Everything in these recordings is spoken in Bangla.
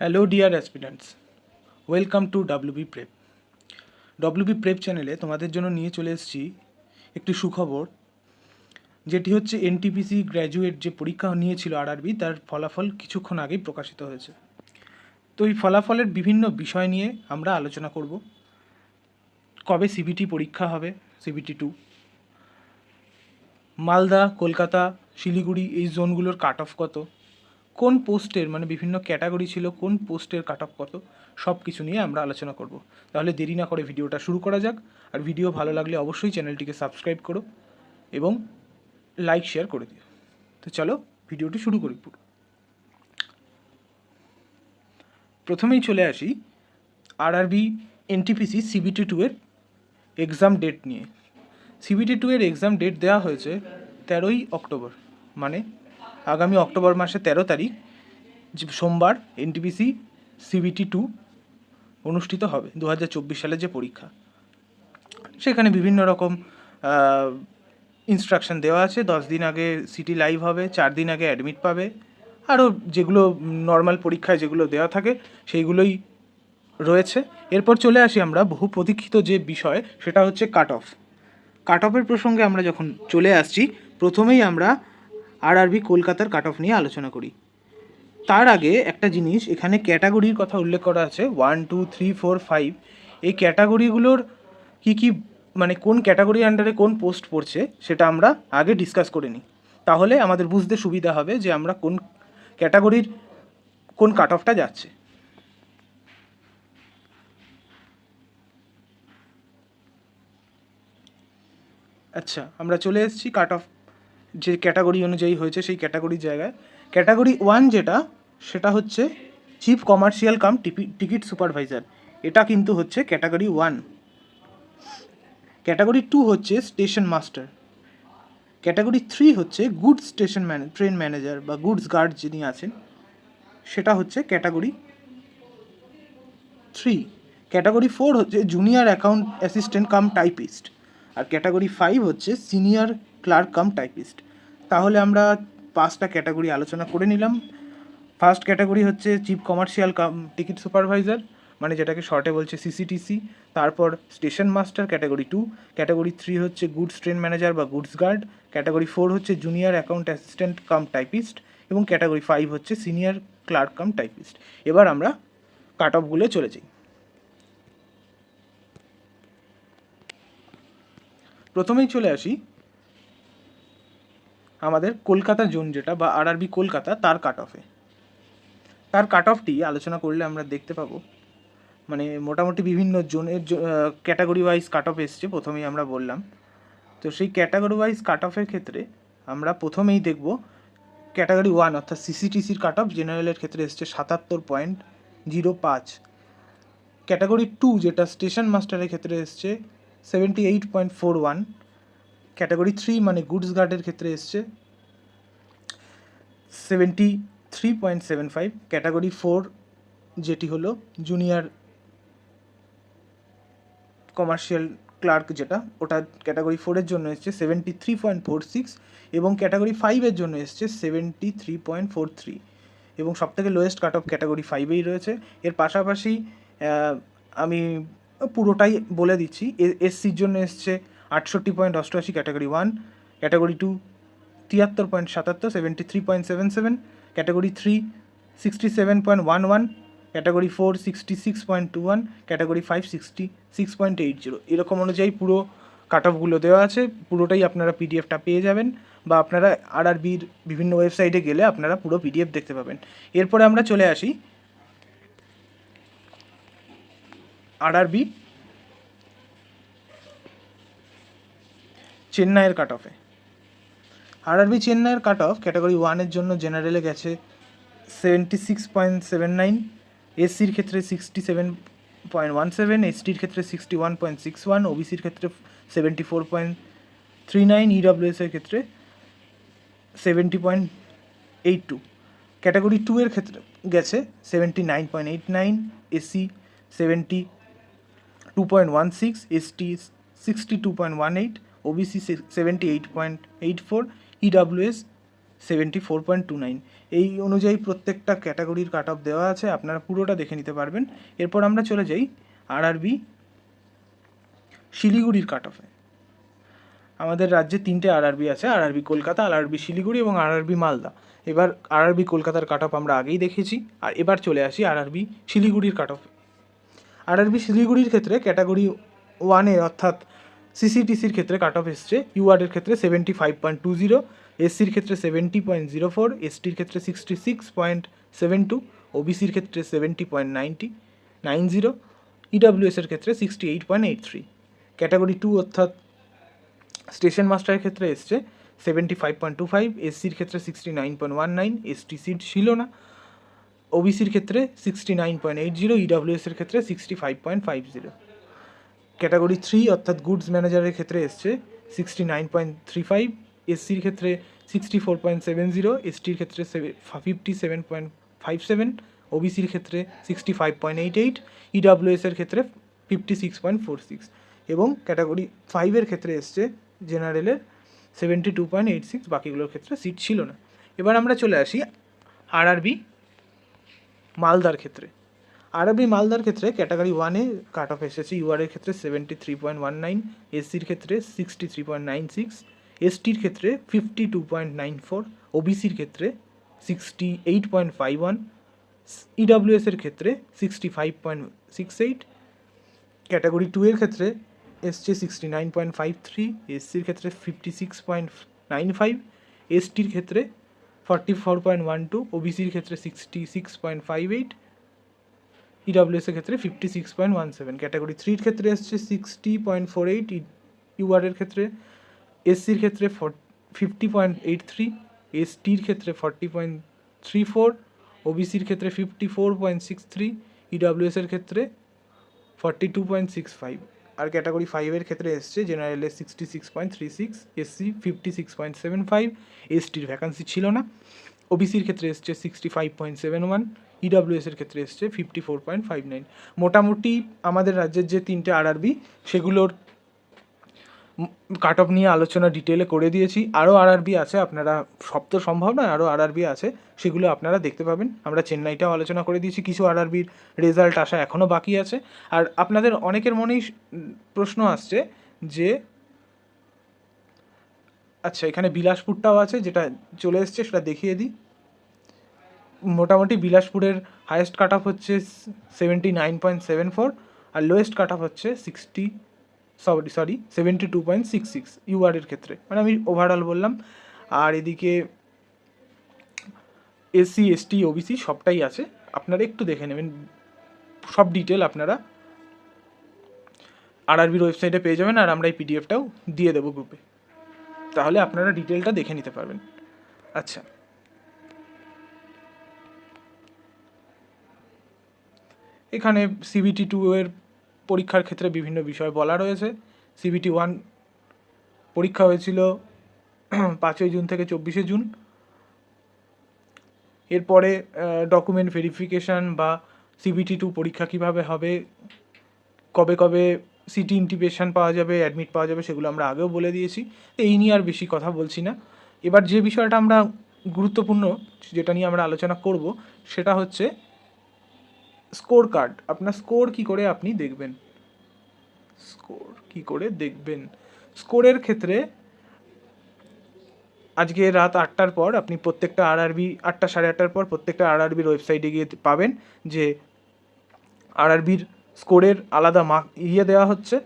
Hello dear aspirants welcome to WB prep WB prep চ্যানেলে তোমাদের জন্য নিয়ে চলে এসেছি একটি সুখবর, যেটি হচ্ছে এনটিপিসি গ্র্যাজুয়েট যে পরীক্ষা নিয়েছিল আরআরবি তার ফলাফল কিছুক্ষণ আগেই প্রকাশিত হয়েছে। তো এই ফলাফলের বিভিন্ন বিষয় নিয়ে আমরা আলোচনা করব। কবে সিবিটি পরীক্ষা হবে সিবিটি টু মালদা, কলকাতা, শিলিগুড়ি, এই জোনগুলোর কাট অফ কত? কোন পোস্টের মানে বিভিন্ন ক্যাটাগরি ছিল, কোন পোস্টের কাট অফ কত সব কিছু নিয়ে আমরা আলোচনা করব। তাহলে দেরি না করে ভিডিওটা শুরু করা যাক, আর ভিডিও ভালো লাগলে অবশ্যই চ্যানেলটিকে সাবস্ক্রাইব করো এবং লাইক শেয়ার করে দিও। তো চলো, ভিডিওটি শুরু করি পুরো। প্রথমেই চলে আসি আর আরআরবি এনটিপিসি সিবিটি টু এর এক্সাম ডেট নিয়ে। সিবিটি টু এর এক্সাম ডেট দেওয়া হয়েছে তেরোই অক্টোবর মানে আগামী অক্টোবর মাসে তেরো তারিখ, যে সোমবার এনটিপিসি সিবিটি টু অনুষ্ঠিত হবে দু হাজার চব্বিশ যে পরীক্ষা। সেখানে বিভিন্ন রকম ইনস্ট্রাকশন দেওয়া আছে। দশ দিন আগে সিটি লাইভ হবে, চার দিন আগে অ্যাডমিট পাবে। আরও যেগুলো নর্মাল পরীক্ষায় যেগুলো দেওয়া থাকে, সেইগুলোই রয়েছে। এরপর চলে আসি আমরা বহু প্রতীক্ষিত যে বিষয়, সেটা হচ্ছে কাট অফ কাট অফের প্রসঙ্গে আমরা যখন চলে আসছি, প্রথমেই আমরা আরআরবি কলকাতার কাট অফ নিয়ে আলোচনা করি। তার আগে একটা জিনিস, এখানে ক্যাটাগরির কথা উল্লেখ করা আছে one two three four five এই ক্যাটাগরিগুলোর কী কী মানে কোন ক্যাটাগরি আন্ডারে কোন পোস্ট পড়ছে, সেটা আমরা আগে ডিসকাস করে নিই। তাহলে আমাদের বুঝতে সুবিধা হবে যে আমরা কোন ক্যাটাগরির কোন কাট অফটা যাচ্ছে। আচ্ছা আমরা চলে এসেছি কাট অফ যে ক্যাটাগরি অনুযায়ী হয়েছে সেই ক্যাটাগরির জায়গায়। ক্যাটাগরি ওয়ান যেটা, সেটা হচ্ছে chief commercial cum ticket supervisor এটা কিন্তু হচ্ছে ক্যাটাগরি ওয়ান ক্যাটাগরি টু হচ্ছে স্টেশন মাস্টার ক্যাটাগরি থ্রি হচ্ছে গুডস স্টেশন ট্রেন ম্যানেজার বা গুডস গার্ড যিনি আছেন, সেটা হচ্ছে ক্যাটাগরি থ্রি ক্যাটাগরি ফোর হচ্ছে junior account assistant cum typist আর ক্যাটাগরি ফাইভ হচ্ছে সিনিয়র ক্লার্ক কাম টাইপিস্ট তাহলে আমরা পাঁচটা ক্যাটাগরি আলোচনা করে নিলাম। ফার্স্ট ক্যাটাগরি হচ্ছে chief commercial cum ticket supervisor মানে যেটাকে শর্টে বলছে সিসিটিসি তারপর station master category two category three হচ্ছে গুডস ট্রেন ম্যানেজার বা গুডস গার্ড ক্যাটাগরি ফোর হচ্ছে junior account assistant cum typist এবং ক্যাটাগরি ফাইভ হচ্ছে সিনিয়র ক্লার্ক কাম টাইপিস্ট এবার আমরা কাট অফগুলো চলে যাই। প্রথমেই চলে আসি আমাদের কলকাতা জোন যেটা বা আর আরআরবি কলকাতা, তার কাট অফে তার কাট অফটি আলোচনা করলে আমরা দেখতে পাবো। মানে মোটামুটি বিভিন্ন জোনের ক্যাটাগরি ওয়াইজ কাট অফ এসছে, প্রথমেই আমরা বললাম। তো সেই ক্যাটাগরি ওয়াইজ কাট অফের ক্ষেত্রে আমরা প্রথমেই দেখব ক্যাটাগরি ওয়ান অর্থাৎ সিসিটিসির কাট অফ জেনারেলের ক্ষেত্রে এসছে সাতাত্তর পয়েন্ট জিরো পাঁচ। ক্যাটাগরি টু যেটা স্টেশন মাস্টারের ক্ষেত্রে এসছে seventy eight point four one category three মানে গুডস গার্ডের ক্ষেত্রে এসছে। Seventy three point seven five, category four, যেটি হলো জুনিয়র কমার্শিয়াল ক্লার্ক যেটা, ওটা ক্যাটাগরি ফোরের জন্য এসছে seventy three point four six এবং ক্যাটাগরি ফাইভের জন্য এসছে seventy three point four three এবং সবথেকে লোয়েস্ট কাট অফ ক্যাটাগরি ফাইভেই রয়েছে। এর পাশাপাশি আমি পুরোটাই বলে দিচ্ছি এসসির জন্য এসছে আটষট্টি পয়েন্ট অষ্টআশি, ক্যাটাগরি ওয়ান, ক্যাটাগরি টু, তিয়াত্তর পয়েন্ট সাতাত্তর, seventy three point seven seven, category three, sixty seven point one one, category four, sixty six point two one, category five, sixty six point eight zero. এরকম অনুযায়ী পুরো কাট অফগুলো দেওয়া আছে, পুরোটাই আপনারা পিডিএফটা পেয়ে যাবেন বা আপনারা আর আরআরবির বিভিন্ন ওয়েবসাইটে গেলে আপনারা পুরো পিডিএফ দেখতে পাবেন। এরপরে আমরা চলে আসি আরআরবি চেন্নাইয়ের কাট অফে আরআরবি চেন্নাইয়ের কাট অফ ক্যাটাগরি ওয়ানের জন্য জেনারেলে গেছে seventy six point seven nine এসসির ক্ষেত্রে sixty seven point one seven এসটির ক্ষেত্রে sixty one point six one ওবিসির ক্ষেত্রে seventy four point three nine ইডাব্লিউএসের ক্ষেত্রে seventy point eight two category two এর ক্ষেত্রে গেছে seventy nine point eight nine SC seventy two point one six ST sixty two point one eight OBC seventy eight point eight four four point two nine এই অনুযায়ী প্রত্যেকটা ক্যাটাগরির কাট অফ দেওয়া আছে, আপনারা পুরোটা দেখে নিতে পারবেন। এরপর আমরা চলে যাই আরআরবি শিলিগুড়ির কাট অফে আমাদের রাজ্যে তিনটে আরআরবি আছে আরআরবি কলকাতা আরআরবি শিলিগুড়ি এবং আরআরবি মালদা। এবার আরআরবি কলকাতার কাট অফ আমরা আগেই দেখেছি, আর এবার চলে আসি আরআরবি শিলিগুড়ির কাট অফ আরআরবি শিলিগুড়ির ক্ষেত্রে ক্যাটাগরি ওয়ানে অর্থাৎ সিসিটিসির ক্ষেত্রে কাট অফ এসছে ইউআরের ক্ষেত্রে seventy five point two zero এসসির ক্ষেত্রে সেভেন্টি পয়েন্ট জিরো ফোর এসটির ক্ষেত্রে sixty six point seven two ওবিসির ক্ষেত্রে seventy point ninety nine zero ইডাব্লিউএসের ক্ষেত্রে sixty eight point eight three category two অর্থাৎ স্টেশন মাস্টারের ক্ষেত্রে এসছে seventy five point two five এসসির ক্ষেত্রে sixty nine point one nine ST seat ছিল না। ওবিসির ক্ষেত্রে sixty nine point eight zero ইডাব্লিউএসের ক্ষেত্রে sixty five point five zero category three অর্থাৎ গুডস ম্যানেজারের ক্ষেত্রে এসছে sixty nine point three five এসসির ক্ষেত্রে sixty four point seven zero এসটির ক্ষেত্রে fifty seven point five seven ওবিসির ক্ষেত্রে sixty five point eight eight ইডাব্লিউএসের ক্ষেত্রে fifty six point four six এবং ক্যাটাগরি ফাইভের ক্ষেত্রে এসছে জেনারেলের seventy two point eight six বাকিগুলোর ক্ষেত্রে সিট ছিল না। এবার আমরা চলে আসি আরআরবি মালদার ক্ষেত্রে। আরবি মালদার ক্ষেত্রে ক্যাটাগরি ওয়ানে কাট অফ এসেছে। ইউআরের ক্ষেত্রে seventy three point one nine এসসির ক্ষেত্রে sixty three point nine six এসটির ক্ষেত্রে fifty two point nine four ওবিসির ক্ষেত্রে sixty eight point five one ইডাব্লিউএসের ক্ষেত্রে sixty five point six eight category two এর ক্ষেত্রে এসছে sixty nine point five three এসসির ক্ষেত্রে fifty six point nine five এসটির ক্ষেত্রে forty four point one two ওবিসির ক্ষেত্রে sixty six point five eight ইডাব্লিউএসের ক্ষেত্রে fifty six point one seven category থ্রির ক্ষেত্রে এসছে সিক্সটি পয়েন্ট ফোর এইট ইউআরের ক্ষেত্রে এসসির ক্ষেত্রে ফিফটি পয়েন্ট এইট থ্রি এসটির ক্ষেত্রে ফর্টি পয়েন্ট থ্রি ফোর ওবিসির ক্ষেত্রে fifty four point six three ইডাব্লিউএসের ক্ষেত্রে forty two point six five আর ক্যাটাগরি ফাইভের ক্ষেত্রে এসছে জেনারেলের sixty six point three six SC fifty six point seven five এসটির vacancy ছিল না ওবিসির ক্ষেত্রে এসছে sixty five point seven one ইডাব্লিউএসের ক্ষেত্রে এসছে fifty four point five nine মোটামুটি আমাদের রাজ্যের যে তিনটে আরআরবি সেগুলোর কাট অফ নিয়ে আলোচনা ডিটেলে করে দিয়েছি। আরও আরআরবি আছে, আপনারা, সব তো সম্ভব নয়, আরও আরআরবি আছে, সেগুলো আপনারা দেখতে পাবেন। আমরা চেন্নাইটাও আলোচনা করে দিয়েছি, কিছু আরআরবির রেজাল্ট আসা এখনও বাকি আছে। আর আপনাদের অনেকের মনেই প্রশ্ন আসছে যে আচ্ছা এখানে বিলাসপুরটাও আছে, যেটা চলে এসছে, সেটা দেখিয়ে দিই। মোটামুটি বিলাসপুরের হায়েস্ট কাট অফ হচ্ছে seventy nine point seven four আর লোয়েস্ট কাট অফ হচ্ছে sixty sorry sorry seventy two point six six ইউআরের ক্ষেত্রে। মানে আমি ওভারঅল বললাম। আর এদিকে এসসি এসটি ওবিসি সবটাই আছে। আপনারা একটু দেখে নেবেন। সব ডিটেল আপনারা আরআরবির ওয়েবসাইটে পেয়ে যাবেন আর আমরা এই পিডিএফটাও দিয়ে দেবো গ্রুপে তাহলে আপনারা ডিটেলটা দেখে নিতে পারবেন। আচ্ছা। এখানে সিবিটি টু এর পরীক্ষার ক্ষেত্রে বিভিন্ন বিষয় বলা রয়েছে। সিবিটি ওয়ান পরীক্ষা হয়েছিল পাঁচই জুন থেকে চব্বিশে জুন। এরপরে ডকুমেন্ট ভেরিফিকেশান বা সিবিটি টু পরীক্ষা কীভাবে হবে, কবে কবে সিটি ইন্টিপেশন পাওয়া যাবে অ্যাডমিট পাওয়া যাবে, সেগুলো আমরা আগেও বলে দিয়েছি। এই নিয়ে আর বেশি কথা বলছি না। এবার যে বিষয়টা আমরা গুরুত্বপূর্ণ, যেটা নিয়ে আমরা আলোচনা করব, সেটা হচ্ছে স্কোর কার্ড আপনার স্কোর কি করে আপনি দেখবেন? স্কোর কি করে দেখবেন? স্কোরের ক্ষেত্রে আজকে রাত আটটার পর আপনি প্রত্যেকটা আরআরবি, আটটা সাড়ে আটটার পর প্রত্যেকটা আরআরবির ওয়েবসাইটে গিয়ে পাবেন যে আরআরবির স্কোরের আলাদা মার্ক ইয়ে দেওয়া হচ্ছে।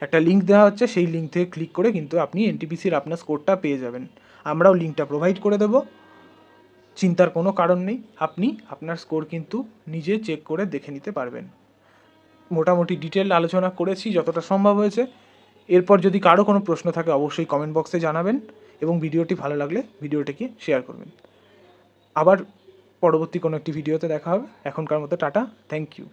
একটা লিঙ্ক দেওয়া হচ্ছে, সেই লিঙ্ক থেকে ক্লিক করে কিন্তু আপনি এনটিপিসির আপনার স্কোরটা পেয়ে যাবেন। আমরাও লিঙ্কটা প্রোভাইড করে দেবো। চিন্তার কোনো কারণ নেই। আপনি আপনার স্কোর কিন্তু নিজে চেক করে দেখে নিতে পারবেন। মোটামুটি ডিটেল আলোচনা করেছি যতটা সম্ভব হয়েছে। এরপর যদি কারও কোনো প্রশ্ন থাকে, অবশ্যই কমেন্ট বক্সে জানাবেন এবং ভিডিওটি ভালো লাগলে ভিডিওটিকে শেয়ার করবেন। আবার পরবর্তী কোনো একটি ভিডিওতে দেখা হবে। এখনকার মতো টাটা, থ্যাংক ইউ।